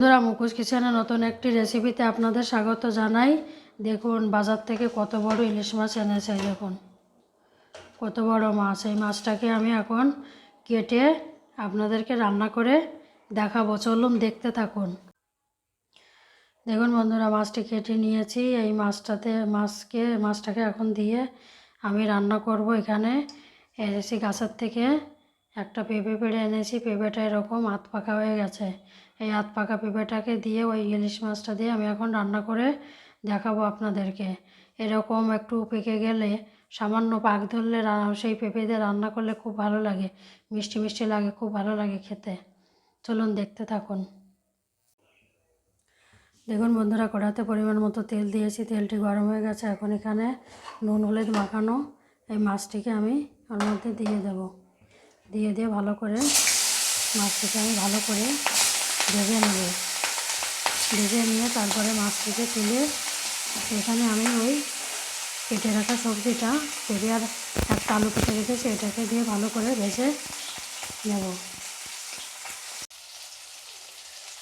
বন্ধুরা মুখোশ কিচেনে নতুন একটি রেসিপিতে আপনাদের স্বাগত জানাই। দেখুন, বাজার থেকে কত বড় ইলিশ মাছ এনেছে দেখুন। কত বড় মাছ, এই মাছটাকে আমি এখন কেটে আপনাদেরকে রান্না করে দেখাবো। চলুন দেখতে থাকুন। দেখুন বন্ধুরা, মাছটি কেটে নিয়েছি। এই মাছটাতে, মাছকে, মাছটাকে এখন দিয়ে আমি রান্না করব এখানে। এনেছি গাছের থেকে একটা পেঁপে পেড়ে এনেছি। পেঁপেটা এরকম হাত পাকা হয়ে গেছে। এই হাত পাকা পেঁপেটাকে দিয়ে ওই ইলিশ মাছটা দিয়ে আমি এখন রান্না করে দেখাবো আপনাদেরকে। এরকম একটু পেকে গেলে, সামান্য পাক ধরলে সেই পেঁপে দিয়ে রান্না করলে খুব ভালো লাগে। মিষ্টি মিষ্টি লাগে, খুব ভালো লাগে খেতে। চলুন দেখতে থাকুন। দেখুন বন্ধুরা, কড়াতে পরিমাণ মতো তেল দিয়েছি। তেলটি গরম হয়ে গেছে। এখন এখানে নুন, হলুদ মাখানো এই মাছটিকে আমি ওর মধ্যে দিয়ে দেব। দিয়ে দিয়ে ভালো করে মাছটিকে আমি ভালো করে ভেজে নেব ভেজে নিয়ে তারপরে মাছটিকে তুলে এখানে আমি ওই কেটে রাখা সবজিটা পেঁপে আর একটা আলু কেটে রেখেছি, এটাকে দিয়ে ভালো করে ভেজে নেব।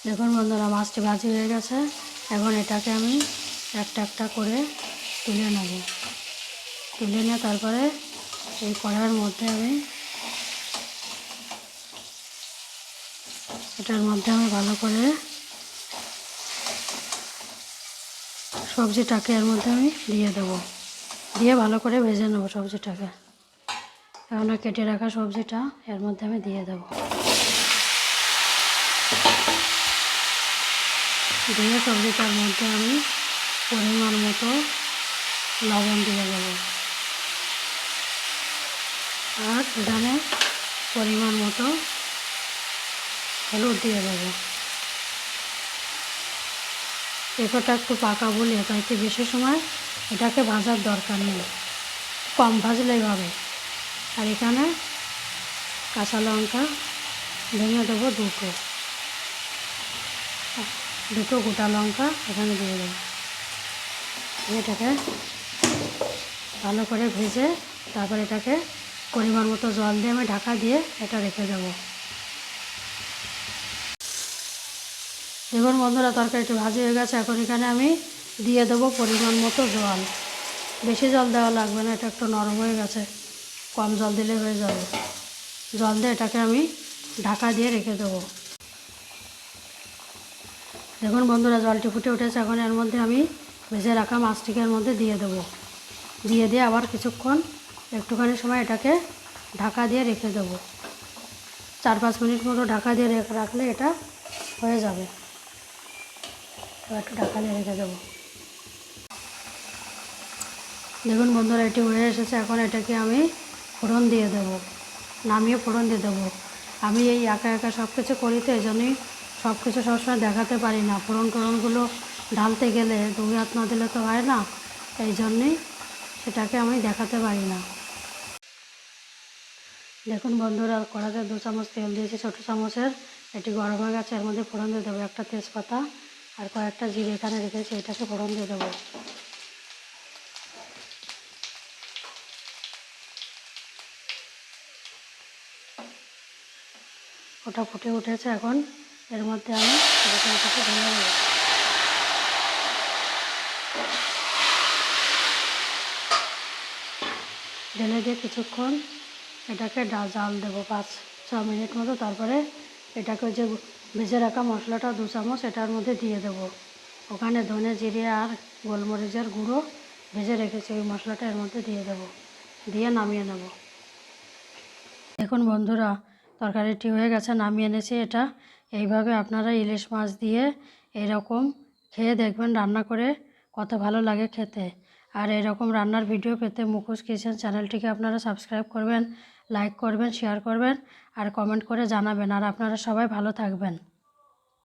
দেখুন বন্ধুরা, মাছটি ভাজি হয়ে গেছে। এখন এটাকে আমি একটা একটা করে তুলে নেব। তুলে নিয়ে তারপরে এই কড়ার মধ্যে আমি এটার মধ্যে আমি ভালো করে সবজিটাকে এর মধ্যে আমি দিয়ে দেবো। দিয়ে ভালো করে ভেজে নেব সবজিটাকে। এখন কেটে রাখা সবজিটা এর মধ্যে আমি দিয়ে দেবো। দিয়ে সবজিটার মধ্যে আমি পরিমাণ মতো লবণ দিয়ে দেবো। আর এখানে পরিমাণ মতো হলুদ দিয়ে দেবো পেঁপেটা একটু পাকা বলে তাইতে বেশি সময় এটাকে ভাজার দরকার নেই। কম ভাজলেই হবে। আর এখানে কাঁচা লঙ্কা ভেঙে দেবো দুটো। দুটো গোটা লঙ্কা এখানে দিয়ে দেবো। এটাকে ভালো করে ভেজে তারপর এটাকে পরিমাণ মতো জল দিয়ে আমি ঢাকা দিয়ে এটা রেখে দেবো। দেখুন বন্ধুরা তরকারিটি ভাজি হয়ে গেছে, এখন এখানে আমি দিয়ে দেবো পরিমাণ মতো জল। বেশি জল দেওয়া লাগবে না, এটা একটু নরম হয়ে গেছে। কম জল দিলে হয়ে যাবে। জল দিয়ে এটাকে আমি ঢাকা দিয়ে রেখে দেবো। দেখুন বন্ধুরা, জলটি ফুটে উঠেছে, এখন এর মধ্যে আমি ভেজে রাখা মাছটিকে এর মধ্যে দিয়ে দেবো। দিয়ে দিয়ে আবার কিছুক্ষণ একটুখানি সময় এটাকে ঢাকা দিয়ে রেখে দেবো। চার পাঁচ মিনিট মতো ঢাকা দিয়ে রেখে রাখলে এটা হয়ে যাবে। এবার একটু ঢাকা দিয়ে রেখে দেবো। দেখুন বন্ধুরা, এটি হয়ে এসেছে। এখন এটাকে আমি ফোড়ন দিয়ে দেবো, নামিয়ে ফোড়ন দিয়ে দেবো। আমি এই একা একা সব কিছু করি তো, এই জন্যই সব কিছু সবসময় দেখাতে পারি না। ফোড়ন টোড়নগুলো ঢালতে গেলে দুই হাত না দিলে তো হয় না। এই জন্যেই সেটাকে আমি দেখাতে পারি না। দেখুন বন্ধুরা কড়াতে দু চামচ তেল দিয়েছি ছোটো চামচের। এটি গরম হয়ে গেছে, এর মধ্যে ফোড়ন দিয়ে দেবো। একটা তেজপাতা আর কয়েকটা জিরে এখানে রেখেছি, এটাকে ফোড়ন দিয়ে দেবো। ওটা ফুটে উঠেছে এখন, এর মধ্যে আমি তরকারিটাকে ঢেলে ঢেলে দিয়ে কিছুক্ষণ এটাকে জাল দেবো পাঁচ, ছ মিনিট মতো, তারপরে এটাকে যে ভেজে রাখা মশলাটা দু চামচ এটার মধ্যে দিয়ে দেবো। ওখানে ধনে জিরে আর গোলমরিচের গুঁড়ো ভেজে রেখেছি, ওই মশলাটা এর মধ্যে দিয়ে দেবো। দিয়ে নামিয়ে নেব। দেখুন বন্ধুরা, তরকারিটি হয়ে গেছে, নামিয়ে এনেছি এটা। এইভাবে আপনারা ইলিশ মাছ দিয়ে এরকম খেয়ে দেখবেন রান্না করে, কত ভালো লাগে খেতে। আর এরকম রান্নার ভিডিও পেতে মুখোশ কিচেন চ্যানেলটিকে আপনারা সাবস্ক্রাইব করবেন। লাইক করবেন শেয়ার করবেন আর কমেন্ট করে জানাবেন। আর আপনারা সবাই ভালো থাকবেন।